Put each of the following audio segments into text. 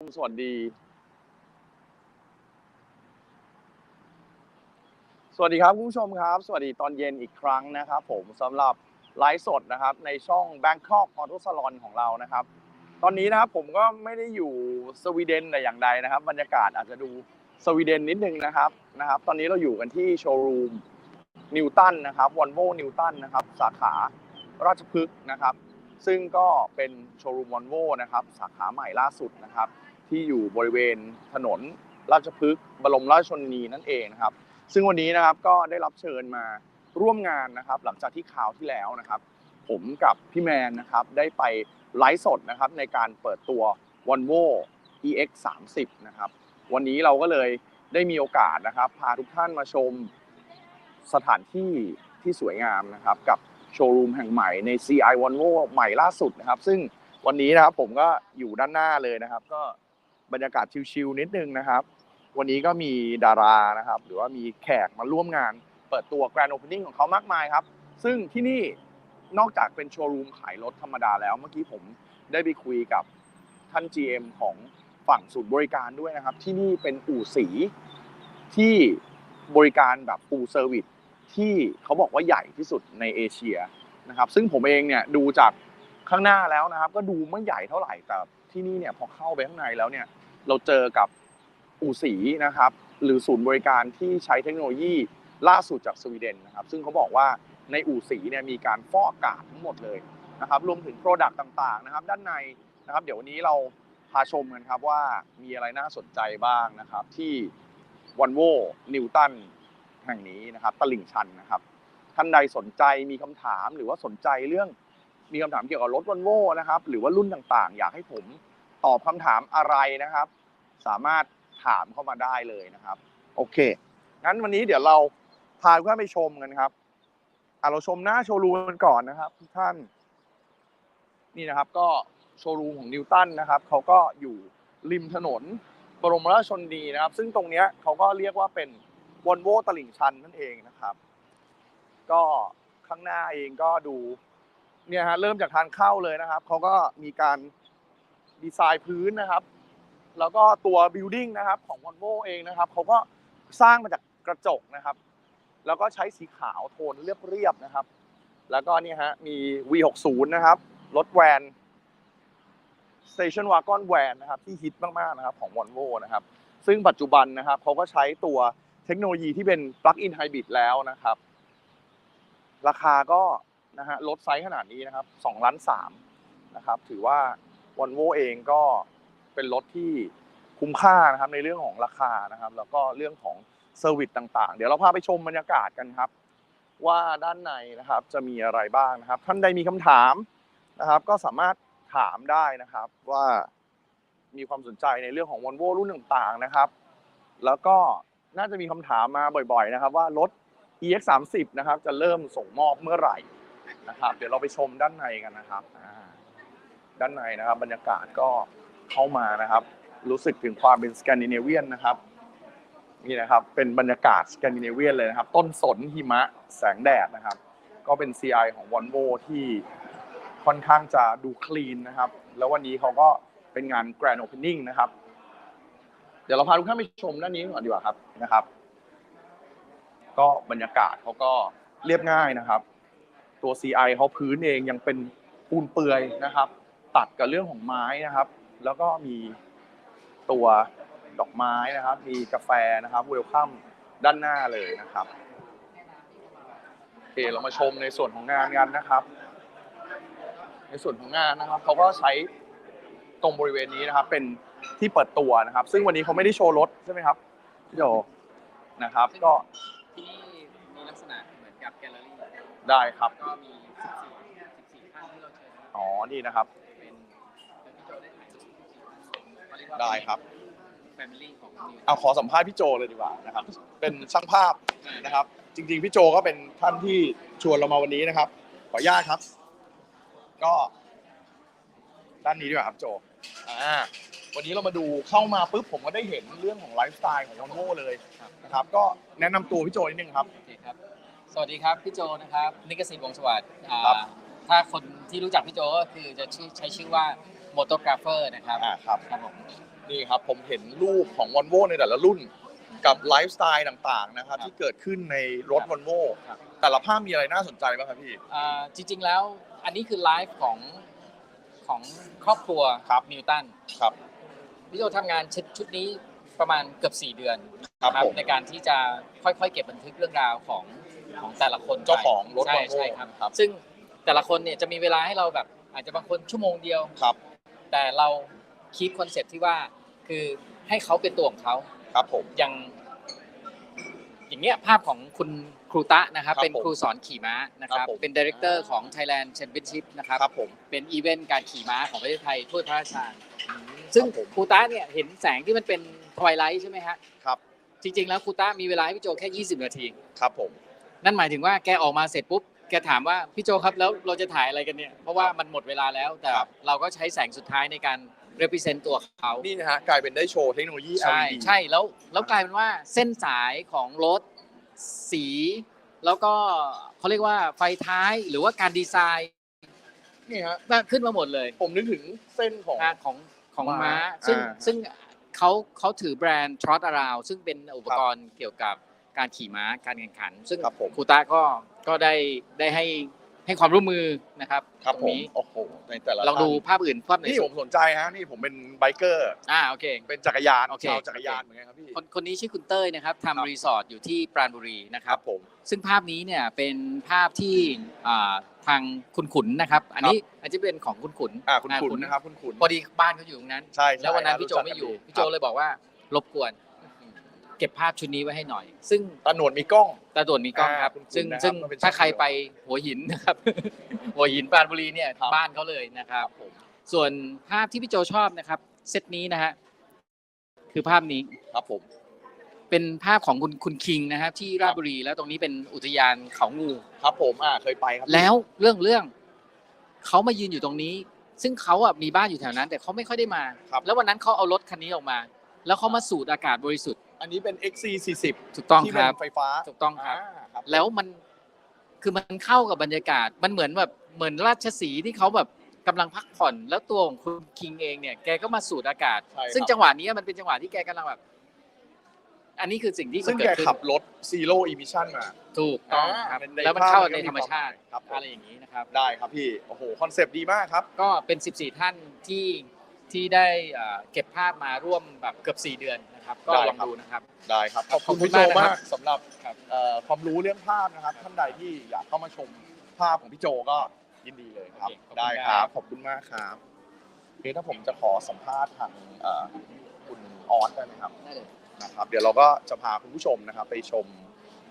สวัสดี สวัสดีครับคุณผู้ชมครับ สวัสดีตอนเย็นอีกครั้งนะครับ ผมสำหรับไลฟ์สดนะครับ ในช่อง Bangkok Auto Salon ของเรานะครับ ตอนนี้นะครับผมก็ไม่ได้อยู่สวีเดนแต่อย่างใดนะครับ บรรยากาศอาจจะดูสวีเดนนิดนึงนะครับนะครับ ตอนนี้เราอยู่กันที่โชว์รูมนิวตันนะครับวอลโวนิวตันนะครับ สาขาราชพฤกษ์นะครับ ซึ่งก็เป็นโชว์รูมวอลโวนะครับ สาขาใหม่ล่าสุดนะครับ ที่อยู่บริเวณถนนราชพฤกษ์บรมราชชนนีนั่นเองนะครับ ซึ่งวันนี้นะครับก็ได้รับเชิญมาร่วมงานนะครับ หลังจากที่ข่าวที่แล้วนะครับ ผมกับพี่แมนนะครับได้ไปไลฟ์สดนะครับในการเปิดตัว Volvo EX 30นะครับวันนี้เราก็เลยได้มีโอกาสนะครับ พาทุกท่านมาชมสถานที่ที่สวยงามนะครับ กับโชว์รูมแห่งใหม่ใน CI Volvo ใหม่ล่าสุดนะครับ ซึ่งวันนี้นะครับผมก็อยู่ด้านหน้าเลยนะครับ ก็ บรรยากาศชิลๆนิดนึงนะครับ วันนี้ก็มีดารานะครับ หรือว่ามีแขกมาร่วมงาน เปิดตัว Grand Opening ของเขามากมายครับ ซึ่งที่นี่นอกจากเป็นโชว์รูมขายรถธรรมดาแล้ว เมื่อกี้ผมได้ไปคุยกับท่าน GM ของฝั่งศูนย์บริการด้วยนะครับ ที่นี่เป็นอู่สีที่บริการแบบฟูลเซอร์วิสที่เขาบอกว่าใหญ่ที่สุดในเอเชียนะครับ ซึ่งผมเองเนี่ยดูจากข้างหน้าแล้วนะครับ ก็ดูไม่ใหญ่เท่าไหร่แต่ที่นี่เนี่ยพอเข้าไปข้างในแล้วเนี่ย เราเจอกับอู่สีนะครับ หรือศูนย์บริการที่ใช้เทคโนโลยีล่าสุดจากสวีเดนนะครับ ซึ่งเขาบอกว่าในอู่สีเนี่ยมีการฟอกอากาศทั้งหมดเลยนะครับ รวมถึงโปรดักต์ต่างๆนะครับ ด้านในนะครับ เดี๋ยววันนี้เราพาชมกันครับว่ามีอะไรน่าสนใจบ้างนะครับ ที่วันโวนิวตันแห่งนี้นะครับ ตลิ่งชันนะครับ ท่านใดสนใจมีคำถามหรือว่าสนใจเรื่องมีคำถามเกี่ยวกับรถวันโวนะครับ หรือว่ารุ่นต่างๆ อยากให้ผมตอบคำถามอะไรนะครับ สามารถถามเข้ามาได้เลยนะครับ โอเค งั้นวันนี้เดี๋ยวเราพาทุกท่านไปชมกันครับอะเราชมหน้าโชว์รูมกันก่อนนะครับทุกท่าน นี่นะครับก็โชว์รูมของนิวตันนะครับเขาก็อยู่ริมถนนบรมราชชนนีนะครับ ซึ่งตรงเนี้ยเขาก็เรียกว่าเป็นวอลโวตลิ่งชันนั่นเองนะครับ ก็ข้างหน้าเองก็ดูเนี่ยฮะเริ่มจากทางเข้าเลยนะครับเขาก็มีการดีไซน์พื้นนะครับ แล้วก็ตัว building นะครับของ Volvo เองนะครับเขาก็สร้างมาจากกระจกนะครับ แล้วก็ใช้สีขาวโทนเรียบๆนะครับ แล้วก็นี่ฮะมี V60 นะครับรถแวน Station Wagon Van นะครับที่ฮิตมากๆนะครับของ Volvo นะครับ ซึ่งปัจจุบันนะครับเขาก็ใช้ตัวเทคโนโลยีที่เป็น Plug-in Hybrid แล้วนะครับ ราคาก็นะฮะลดไซส์ขนาดนี้นะครับ2ล้าน3นะครับ ถือว่า Volvo เองก็ เป็นรถที่คุ้มค่านะครับในเรื่องของราคานะครับ แล้วก็เรื่องของเซอร์วิสต่างๆ เดี๋ยวเราพาไปชมบรรยากาศกันครับ ว่าด้านในนะครับจะมีอะไรบ้างนะครับ ท่านใดมีคำถามนะครับ ก็สามารถถามได้นะครับว่ามีความสนใจในเรื่องของ Volvo รุ่นต่างๆนะครับ แล้วก็น่าจะมีคำถามมาบ่อยๆนะครับ ว่ารถ EX 3 0นะครับ จะเริ่มส่งมอบเมื่อไหร่นะครับ เดี๋ยวเราไปชมด้านในกันนะครับด้านในนะครับ บรรยากาศก็ เข้ามานะครับ รู้สึกถึงความเป็นสแกนดิเนเวียนนะครับนี่นะครับ เป็นบรรยากาศสแกนดิเนเวียนเลยนะครับ ต้นสนหิมะแสงแดดนะครับ ก็เป็น CI ของ v o l v o ที่ค่อนข้างจะดูคลีนนะครับ แล้ววันนี้เขาก็เป็นงาน Grand Opening นะครับ เดี๋ยวเราพาทุกท่านไปชมด้านนี้ก่อนดีกว่าครับนะครับ ก็บรรยากาศเขาก็เรียบง่ายนะครับ ตัว CI เขาพื้นเองยังเป็นปูนเปื่อยนะครับ ตัดกับเรื่องของไม้นะครับ แล้วก็มีตัวดอกไม้นะครับ มีกาแฟนะครับเวลคัมด้านหน้าเลยนะครับโอเคเรามาชมในส่วนของงานกันนะครับ ในส่วนของงานนะครับเขาก็ใช้ตรงบริเวณนี้นะครับ เป็นที่เปิดตัวนะครับ ซึ่งวันนี้เขาไม่ได้โชว์รถใช่ไหมครับพี่โจนะครับ ก็ที่นี่มีลักษณะเหมือนกับแกลเลอรี่ได้ครับก็มี14 14ท่านที่เราเชิญอ๋อนี่นะครับ ได้ครับ แฟมิลี่ของนิวเอาขอสัมภาษณ์พี่โจเลยดีกว่านะครับ เป็นช่างภาพนะครับ จริง ๆ พี่โจก็เป็นท่านที่ชวนเรามาวันนี้นะครับ ขออนุญาตครับ ก็ ด้านนี้ดีกว่าครับโจอ่าวันนี้เรามาดูเข้ามาปุ๊บผมก็ได้เห็นเรื่องของไลฟ์สไตล์ของวอนโวเลยนะครับ ก็แนะนำตัวพี่โจนิดนึงครับ โอเคครับ สวัสดีครับพี่โจนะครับนิกสิทธิ์วงศ์สวัสดิ์อ่าครับ ถ้าคนที่รู้จักพี่โจก็คือจะชื่อใช้ชื่อว่า โมโตกราฟเฟอร์นะครับอ่าครับ ครับผมนี่ครับผมเห็นรูปของวอลโวในแต่ละรุ่น กับไลฟ์สไตล์ต่างๆนะครับครับที่เกิดขึ้นในรถครับวอลโวครับแต่ละภาพมีอะไรน่าสนใจบ้างครับพี่อ่าจริง ๆแล้วอันนี้คือไลฟ์ของของครอบครัวครับนิวตันครับพี่โจทำงานชุดชุดนี้ประมาณเกือบ 4 เดือนครับผมในการที่จะค่อยๆ เก็บบันทึกเรื่องราวของของแต่ละคนไปเจ้าของรถใช่ Volvo ใช่ครับครับ ซึ่งแต่ละคนเนี่ยจะมีเวลาให้เราแบบอาจจะบางคนชั่วโมงเดียวครับ แต่เราคีปคอนเซ็ปที่ว่าคือให้เขาเป็นตัวของเขาครับผมอย่าง อย่างเงี้ยภาพของคุณครูตะนะครับ ครับเป็นผมครูสอนขี่ม้านะครับ ครับผมเป็นดีเรคเตอร์ของ Thailand Championship นะครับครับผมเป็นอีเวนต์การขี่ม้าของประเทศไทยทั่วพระราชทานซึ่งครับผม ครูตะเนี่ยเห็นแสงที่มันเป็นทวายไลท์ใช่ไหมฮะครับ จริง ๆ แล้วครูตะมีเวลาให้พี่โจแค่ 20 นาที ครับผม นั่นหมายถึงว่าแกออกมาเสร็จปุ๊บ แกถามว่าพี่โจครับแล้วเราจะถ่ายอะไรกันเนี่ย เพราะว่ามันหมดเวลาแล้วแต่ครับ เราก็ใช้แสงสุดท้ายในการ represent ตัวเขานี่นะฮะกลายเป็นได้โชว์เทคโนโลยี ใช่ LED ใช่แล้วแล้วกลายเป็นว่าเส้นสายของรถสี แล้วก็เขาเรียกว่าไฟท้ายหรือว่าการดีไซน์นี่ฮะขึ้นมาหมดเลยผมนึกถึงเส้นของ นะของของม้าม้าซึ่งอ่า ซึ่งเขาเขาถือแบรนด์ Trot Around ซึ่งเป็นอุปกรณ์เกี่ยวกับการขี่ม้าการแข่งขัน ซึ่งครับผม ครูตาก็ ก็ได้ได้ให้ให้ความร่วมมือนะครับครับตรผงมนี้โอ้โหในแต่ละลองดูท่านภาพอื่นภาพไหนนี่สุผดมสนใจฮะนี่ผมเป็นไบเกอร์ อ่าโอเค เป็นจักรยานโอเค ชาวจักรยานเหมือนกันครับพี่ คนคนนี้ชื่อคุณเต้ยนะครับครับ ทำรีสอร์ทอยู่ที่ปราณบุรีนะคครัรับบผม ซึ่งภาพนี้เนี่ยเป็นภาพที่อ่าทางคุณขุนนะครับ อันนี้อาจจะเป็นของคุณขุนอ่าคุณอ่าขุนนะครับคุณขุนพอดีบ้านเขาอยู่ตรงนั้น ใช่ใช่แล้ววันนั้นครับพี่โจรู้จักไม่อยู่กันดีพี่โจเลยบอกว่ารบกวน เก็บภาพชุดนี้ไว้ให้หน่อย ซึ่งตาหนวดมีกล้อง ตาด่วนมีกล้องครับ อ่าคุณขุนซึ่งนะครับซึ่งก็เป็นถ้าใครช่างไปหัวหินนะครับ หัวหินปราณบุรีเนี่ยครับ บ้านเขาเลยนะครับ ผมส่วนภาพที่พี่โจชอบนะครับเซตนี้นะฮะคือภาพนี้ครับผม เป็นภาพของคุณคุณคิงนะครับ ที่ราชบุรีแล้วตรงนี้เป็นอุทยานเขางูครับผมอ่าเคยไปครับแล้วเรื่องเรื่องเขามายืนอยู่ตรงนี้ ซึ่งเขาอะมีบ้านอยู่แถวนั้น แต่เขาไม่ค่อยได้มา ครับ แล้ววันนั้นเขาเอารถคันนี้ออกมา แล้วเขามาสูดอากาศบริสุทธิ์ อันนี้เป็น XC40 ถูกต้องที่คเป็นรับ ไฟฟ้าถูกต้องครับาครับ แล้วมันคือมันเข้ากับบรรยากาศ มันเหมือนแบบเหมือนราชสีห์ที่เขาแบบกำลังพักผ่อน แล้วตัวของคุณคิงเองเนี่ยแกก็มาสูดอากาศ ใช่ครับ ซึ่งจังหวะนี้มันเป็นจังหวะที่แกกำลังแบบ อันนี้คือสิ่งที่มัซึ่นงเกิแกดขึ้นขับรถ Zero Emission มา ถูกต้องครับอ่าแล้วมันเข้าในธรรมชาติครับผม อะไรอย่างนี้นะครับ ได้ครับพี่ โอ้โห คอนเซปต์ดีมากครับ ก็เป็น 14 ท่านที่ที่ได้เอ่อเก็บภาพมาร่วมแบบเกือบ 4 เดือนนะครับ ก็ได้ลองครับ ดูนะครับ ได้ครับขอบคุณขอบคุณพี่โจมากนะครับมากสำหรับครับ เอ่อความรู้เรื่องภาพนะครับ ท่านใดที่อยากเข้ามาชมภาพของพี่โจก็ยินดีเลยครับ โอเคขอบคุณได้คครัรับบขอบคุณมากครับคือถ้าผมจะขอสัมภาษณ์ทางเอ่อคุณออสได้ไหมครับได้เลย นะครับ เดี๋ยวเราก็จะพาคุณผู้ชมนะครับ ไปชม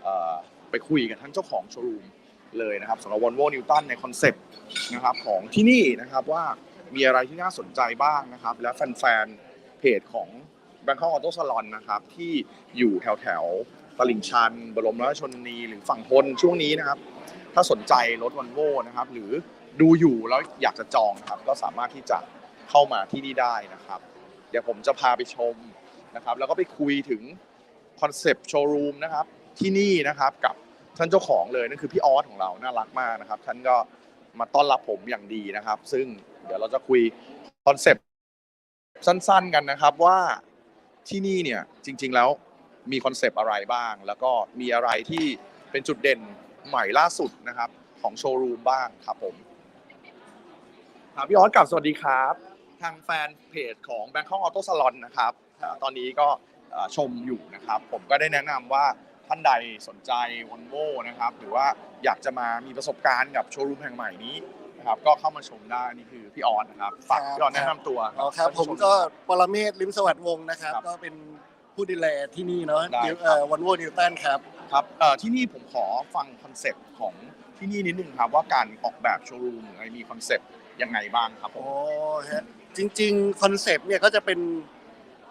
เอ่อไปคุยกับท่านเจ้าของโชว์รูมเลยนะครับสำหรับ Volvo Newton ในคอนเซปต์นะครับของที่นี่นะครับว่ามีอะไรที่น่าสนใจบ้างนะครับ และแฟนๆเพจของ Bangkok Auto Salon นะครับที่อยู่แถวแถวตลิ่งชัน บรมราชชนนีหรือฝั่งทนช่วงนี้นะครับ ถ้าสนใจรถ Volvo นะครับ หรือดูอยู่แล้วอยากจะจองครับ ก็สามารถที่จะเข้ามาที่นี่ได้นะครับ เดี๋ยวผมจะพาไปชมนะครับ แล้วก็ไปคุยถึงคอนเซปต์โชว์รูมนะครับที่นี่นะครับกับท่านเจ้าของเลยนั่นคือพี่ออสของเราน่ารักมากนะครับ ท่านก็มาต้อนรับผมอย่างดีนะครับ ซึ่งเดี๋ยวเราจะคุยคอนเซปต์สั้นๆกันนะครับว่า ที่นี่เนี่ยจริง ๆแล้วมีคอนเซปต์อะไรบ้าง แล้วก็มีอะไรที่เป็นจุดเด่นใหม่ล่าสุดนะครับ ของโชว์รูมบ้างครับผมครับพี่ออสกลับสวัสดีครับ ทางแฟนเพจของ Bangkok Auto Salon นะครับอ่าตอนนี้ก็อ่าชมอยู่นะครับ ผมก็ได้แนะนำว่าท่านใดสนใจ Volvo นะครับ หรือว่าอยากจะมามีประสบการณ์กับโชว์รูมแห่งใหม่นี้ นะครับ ก็เข้ามาชมได้นี่คือพี่ออนนะครับฝากครับพี่ออนแนะนำตัวอ๋อครับผมก็ปรเมศลิมสวัสดิ์วงศ์นะครับครับก็เป็นผู้ดูแลที่นี่เนาะได้ครับเอ่อวันโวนิวตันครับ ครับเอ่อที่นี่ผมขอฟังคอนเซปต์ของที่นี่นิดนึงครับว่าการออกแบบโชว์รูมมีคอนเซปต์ยังไงบ้างครับผมโอ้ฮะจริงๆ คอนเซปต์เนี่ยก็จะเป็น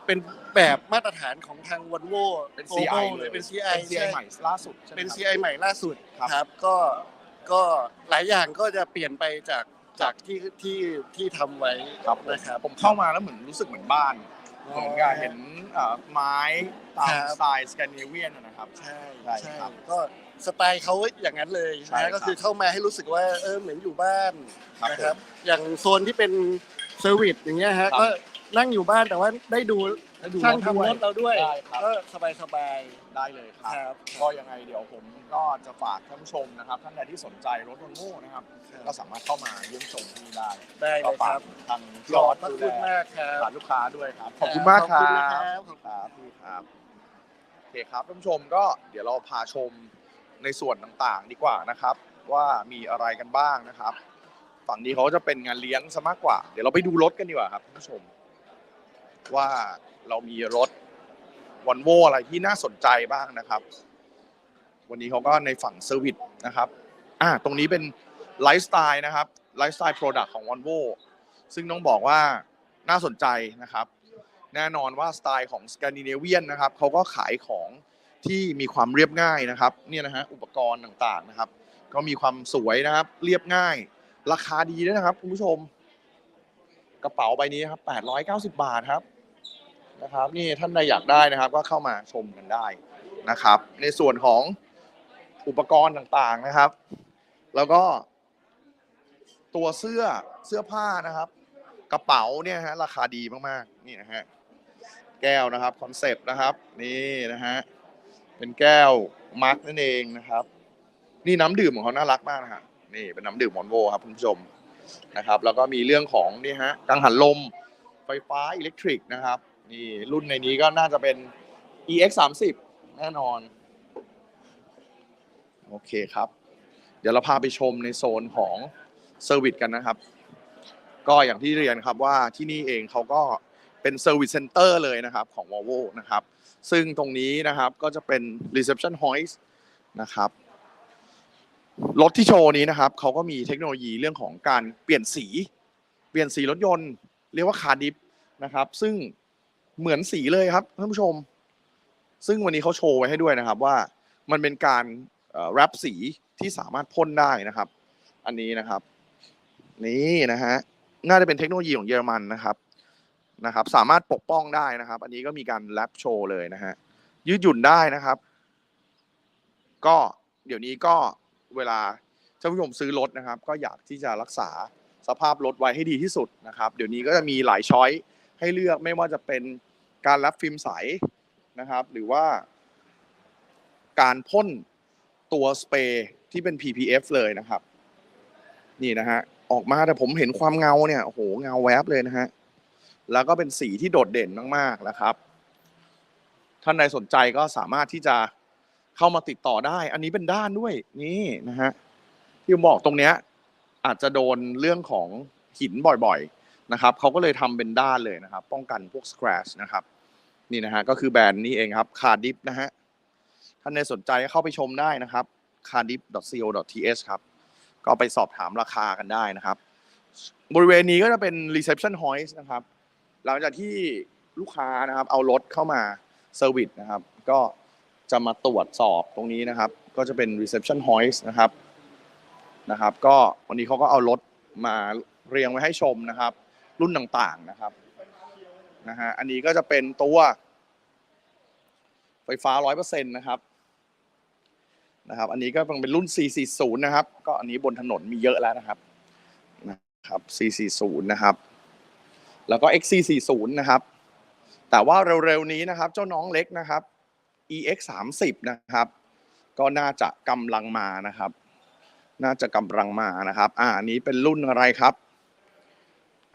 เป็นแบบมาตรฐานของทางวันโวเป็น CI เลย เป็น CI เป็น CI ใหม่ล่าสุดใช่ไหมเป็น ครับ CI ใหม่ล่าสุดครับครับก็ ก็หลายอย่างก็จะเปลี่ยนไปจากจากที่ที่ที่ทำไว้ครับผมนะครับ ผมเข้ามาแล้วเหมือนรู้สึกเหมือนบ้านเหมือนกับเห็นเอ่อไม้ตามครับ สไตล์สแกนดิเนเวียนนะครับ ใช่ใช่ใช่ครับก็สไตล์เขาอย่างนั้นเลยใช่ครันะบก็คือเข้ามาให้รู้สึกว่าเออเหมือนอยู่บ้านครับนะครับผมอย่างโซนที่เป็นเซอร์วิสอย่างเงี้ยฮะครับก็นั่งอยู่บ้านแต่ว่าได้ดูได้ดูช่างรถด้วยทำรถเราด้วยได้ครับ ก็สบายสบาย ได้เลยคๆรับ ครับก็ยังไงเดี๋ยวผมก็จะฝากท่านผู้ชมนะครับท่านใดที่สนใจรถวอลโว่นะครับ ก็สามารถเข้ามาเยี่ยมชมที่นี่ได้ได้เลก็ยคฝารักบทางขยออบดพระดูคุณแลมากครับฐานลูกค้าด้วยครับคขรับอบคุณมากครัขอบคุณบนะครับครับพี่ครับโอเคครับท่านผู้ชมก็เดี๋ยวเราพาชมในส่วนต่างๆ ดีกว่านะครับ ว่ามีอะไรกันบ้างนะครับ ฝั่งนี้เขาจะเป็นงานเลี้ยงซะมากกว่า เดี๋ยวเราไปดูรถกันดีกว่าครับท่านผู้ชม ว่าเรามีรถ วอลโวอะไรที่น่าสนใจบ้างนะครับ วันนี้เขาก็ในฝั่งเซอร์วิสนะครับอ่าตรงนี้เป็นไลฟ์สไตล์นะครับไลฟ์สไตล์โปรดักต์ของ v อ l v o ซึ่งต้องบอกว่าน่าสนใจนะครับ แน่นอนว่าสไตล์ของสแกนดิเนเวียนนะครับเขาก็ขายของที่มีความเรียบง่ายนะครับเนี่ยนะฮะอุปกรณ์ต่างๆนะครับ ก็มีความสวยนะครับ เรียบง่าย ราคาดีด้วยนะครับคุณผู้ชม กระเป๋าใบนี้ครับ890 บาทครับ นะครับนี่ท่านใดอยากได้นะครับ ก็เข้ามาชมกันได้นะครับ ในส่วนของอุปกรณ์ต่างๆนะครับ แล้วก็ตัวเสื้อเสื้อผ้านะครับ กระเป๋าเนี่ยฮะราคาดีมากๆนี่นะฮะแก้วนะครับคอนเซปต์นะครับนี่นะฮะเป็นแก้วมาร์กนั่นเองนะครับ นี่น้ำดื่มของเขาน่ารักมากนะฮะนี่เป็นน้ำดื่มมอนโวครับคุณผู้ชมนะครับ แล้วก็มีเรื่องของนี่ฮะกังหันลมไฟฟ้าอิเล็กทริกนะครับ นี่รุ่นในนี้ก็น่าจะเป็น EX 3 0แน่นอน โอเคครับ เดี๋ยวเราพาไปชมในโซนของเซอร์วิสกันนะครับ ก็อย่างที่เรียนครับว่าที่นี่เองเขาก็เป็นเซอร์วิสเซ็นเตอร์เลยนะครับของ Volvo นะครับ ซึ่งตรงนี้นะครับก็จะเป็น reception hoist นะครับรถที่โชว์นี้นะครับเขาก็มีเทคโนโลยีเรื่องของการเปลี่ยนสี เปลี่ยนสีรถยนต์ เรียกว่าคาร์ดิฟนะครับ ซึ่ง เหมือนสีเลยครับท่านผู้ชม ซึ่งวันนี้เขาโชว์ไว้ให้ด้วยนะครับว่ามันเป็นการแรปสีที่สามารถพ่นได้นะครับ อันนี้นะครับ นี่นะฮะน่าจะเป็นเทคโนโลยีของเยอรมันนะครับนะครับ สามารถปกป้องได้นะครับ อันนี้ก็มีการแรปโชว์เลยนะฮะยืดหยุ่นได้นะครับ ก็เดี๋ยวนี้ก็เวลาท่านผู้ชมซื้อรถนะครับ ก็อยากที่จะรักษาสภาพรถไว้ให้ดีที่สุดนะครับ เดี๋ยวนี้ก็จะมีหลายช้อยให้เลือกไม่ว่าจะเป็น การแรปฟิล์มใสนะครับ หรือว่า การพ่นตัวสเปรย์ที่เป็น PPF เลยนะครับ นี่นะฮะออกมาแต่ผมเห็นความเงาเนี่ยโอ้โหเงาแวบเลยนะฮะแล้วก็เป็นสีที่โดดเด่นมากๆนะครับ ท่านใดสนใจก็สามารถที่จะเข้ามาติดต่อได้ อันนี้เป็นด้านด้วยนี่นะฮะที่ผมบอกตรงเนี้ยอาจจะโดนเรื่องของหินบ่อยๆ นะครับเขาก็เลยทำเป็นด้านเลยนะครับ ป้องกันพวก scratch นะครับ นี่นะฮะก็คือแบรนด์นี้เองครับคาดิฟนะฮะท่านใดสนใจก็เข้าไปชมได้นะครับ cardiff.co.th ครับ ก็ไปสอบถามราคากันได้นะครับ บริเวณนี้ก็จะเป็น reception hoist นะครับ หลังจากที่ลูกค้านะครับเอารถเข้ามาเซอร์วิสนะครับ ก็จะมาตรวจสอบตรงนี้นะครับ ก็จะเป็น reception hoist นะครับนะครับ ก็วันนี้เขาก็เอารถมาเรียงไว้ให้ชมนะครับ รุ่นต่างๆนะครับนะฮะอันนี้ก็จะเป็นตัวไฟฟ้า 100%นะครับนะครับ อันนี้ก็เป็นรุ่น 440 นะครับ ก็อันนี้บนถนนมีเยอะแล้วนะครับนะครับ 440 นะครับ แล้วก็ XC40 นะครับ แต่ว่าเร็วๆนี้นะครับ เจ้าน้องเล็กนะครับ EX30 นะครับ ก็น่าจะกำลังมานะครับ น่าจะกำลังมานะครับ อ่านี้เป็นรุ่นอะไรครับ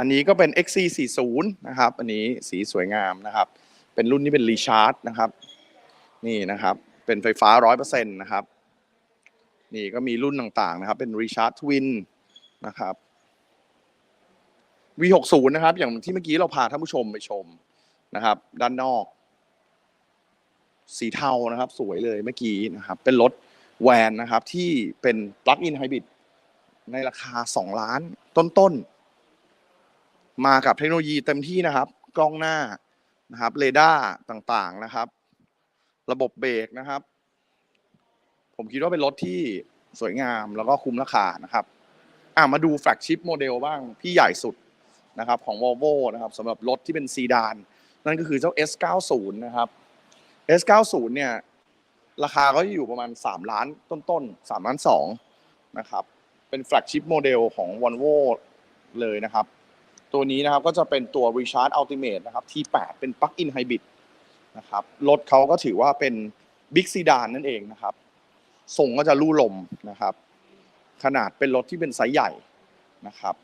อันนี้ก็เป็น XC40 นะครับ อันนี้สีสวยงามนะครับ เป็นรุ่นที่เป็นรีชาร์จนะครับ นี่นะครับ เป็นไฟฟ้า 100%นะครับ นี่ก็มีรุ่นต่างๆนะครับ เป็น Recharge Twin นะครับ V60 นะครับ อย่างที่เมื่อกี้เราพาท่านผู้ชมไปชมนะครับ ด้านนอก สีเทานะครับ สวยเลยเมื่อกี้นะครับ เป็นรถแวนนะครับที่เป็น Plug-in Hybrid ในราคา 2 ล้านต้นๆ มากับเทคโนโลยีเต็มที่นะครับ กล้องหน้านะครับเรดาร์ต่างๆนะครับ ระบบเบรกนะครับ ผมคิดว่าเป็นรถที่สวยงามแล้วก็คุ้มราคานะครับ อะมาดูแฟลกชิพโมเดลบ้างที่ใหญ่สุดนะครับของ Volvo นะครับสำหรับรถที่เป็นซีดาน นั่นก็คือเจ้า S90 นะครับ S90 เนี่ยราคาก็อยู่ประมาณ 3 ล้านต้นๆ3ล้าน2นะครับ เป็นแฟลกชิพโมเดลของ Volvo เลยนะครับ ตัวนี้นะครับก็จะเป็นตัว Recharge Ultimate นะครับ T8 เป็น Plug-in Hybrid นะครับรถเขาก็ถือว่าเป็น Big Sedan นั่นเองนะครับทรงก็จะลู่ลมนะครับ ขนาดเป็นรถที่เป็นไซส์ใหญ่นะครับ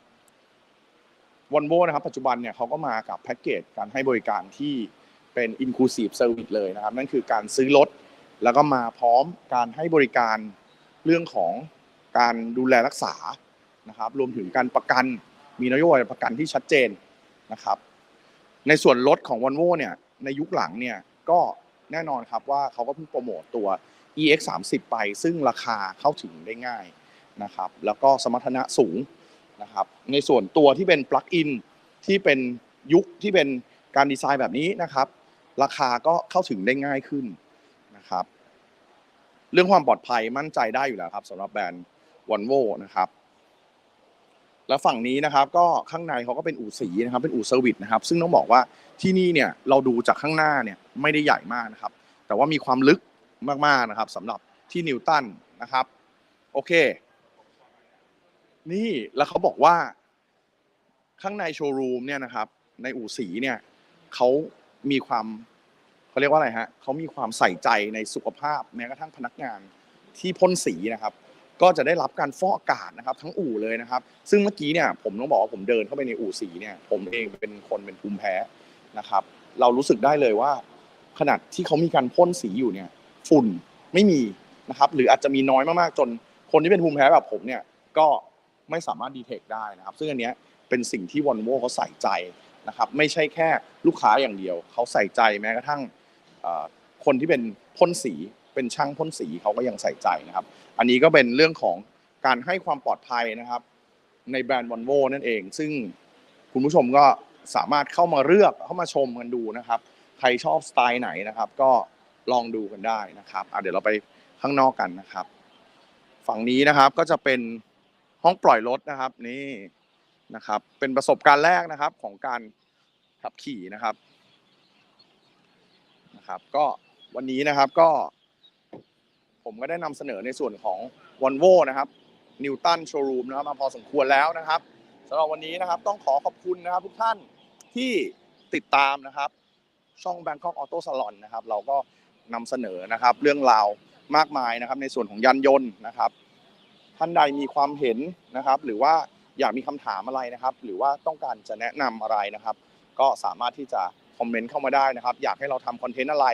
วอลโวนะครับ ปัจจุบันเนี่ยเขาก็มากับแพ็กเกจการให้บริการที่เป็น Inclusive Service เลยนะครับ นั่นคือการซื้อรถแล้วก็มาพร้อมการให้บริการเรื่องของการดูแลรักษานะครับ รวมถึงการประกัน มีนโยบายประกันที่ชัดเจนนะครับ ในส่วนรถของวอลโวเนี่ยในยุคหลังเนี่ยก็แน่นอนครับว่าเขาก็เพิ่งโปรโมตตัว EX 3 0ไป ซึ่งราคาเข้าถึงได้ง่ายนะครับแล้วก็สมรรถนะสูงนะครับในส่วนตัวที่เป็นปลั๊กอินที่เป็นยุคที่เป็นการดีไซน์แบบนี้นะครับ ราคาก็เข้าถึงได้ง่ายขึ้นนะครับ เรื่องความปลอดภัยมั่นใจได้อยู่แล้วครับสำหรับแบรนด์วอลโวนะครับ แล้วฝั่งนี้นะครับก็ข้างในเขาก็เป็นอู่สีนะครับเป็นอู่เซอร์วิสนะครับซึ่งต้องบอกว่าที่นี่เนี่ยเราดูจากข้างหน้าเนี่ยไม่ได้ใหญ่มากนะครับ แต่ว่ามีความลึกมากๆนะครับสำหรับที่นิวตันนะครับโอเค นี่แล้วเขาบอกว่า ข้างในโชว์รูมเนี่ยนะครับ ในอู่สีเนี่ยเขามีความเขาเรียกว่าอะไรฮะเขามีความใส่ใจในสุขภาพแม้กระทั่งพนักงานที่พ่นสีนะครับ ก็จะได้รับการฟอกอากาศนะครับทั้งอู่เลยนะครับ ซึ่งเมื่อกี้เนี่ยผมต้องบอกว่าผมเดินเข้าไปในอู่สีเนี่ยผมเองเป็นคนเป็นภูมิแพ้นะครับ เรารู้สึกได้เลยว่า ขนาดที่เขามีการพ่นสีอยู่เนี่ยฝุ่นไม่มีนะครับหรืออาจจะมีน้อยมากๆจนคนที่เป็นภูมิแพ้แบบผมเนี่ยก็ไม่สามารถดีเทคได้นะครับ ซึ่งอันเนี้ยเป็นสิ่งที่วอลโวเขาใส่ใจนะครับไม่ใช่แค่ลูกค้าอย่างเดียว เขาใส่ใจแม้กระทั่งคนที่เป็นพ่นสี เป็นช่างพ่นสีเขาก็ยังใส่ใจนะครับ อันนี้ก็เป็นเรื่องของการให้ความปลอดภัยนะครับ ในแบรนด์วอลโวนั่นเอง ซึ่งคุณผู้ชมก็สามารถเข้ามาเลือกเข้ามาชมกันดูนะครับ ใครชอบสไตล์ไหนนะครับ ก็ลองดูกันได้นะครับเดี๋ยวเราไปข้างนอกกันนะครับ ฝั่งนี้นะครับก็จะเป็นห้องปล่อยรถนะครับนี่นะครับ เป็นประสบการณ์แรกนะครับของการขับขี่นะครับนะครับ ก็วันนี้นะครับก็ ผมก็ได้นำเสนอในส่วนของ v o l v o นะครับนิวตันโชว์รูมนะครับมาพอสมควรแล้วนะครับสำหรับวันนี้นะครับต้องขอขอบคุณนะครับทุกท่านที่ติดตามนะครับ ช่อง Bangkok Auto Salon นะครับ เราก็นำเสนอนะครับ เรื่องราวมากมายนะครับ ในส่วนของยานยนต์นะครับ ท่านใดมีความเห็นนะครับ หรือว่าอยากมีคำถามอะไรนะครับ หรือว่าต้องการจะแนะนำอะไรนะครับ ก็สามารถที่จะ คอมเมนต์เข้ามาได้นะครับ อยากให้เราทำคอนเทนต์อะไร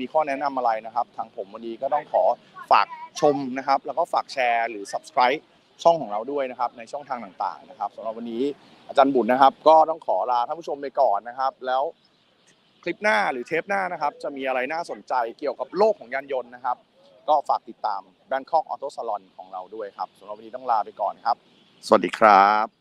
มีข้อแนะนำอะไรนะครับ ทางผมวันนี้ก็ต้องขอฝากชมนะครับ แล้วก็ฝากแชร์หรือ subscribe ช่องของเราด้วยนะครับในช่องทางต่างๆนะครับสำหรับวันนี้อาจารย์บุญนะครับ ก็ต้องขอลาท่านผู้ชมไปก่อนนะครับ แล้วคลิปหน้าหรือเทปหน้านะครับ จะมีอะไรน่าสนใจเกี่ยวกับโลกของยานยนต์นะครับ ก็ฝากติดตาม Bangkok Auto Salon ของเราด้วยครับสำหรับวันนี้ต้องลาไปก่อนครับ สวัสดีครับ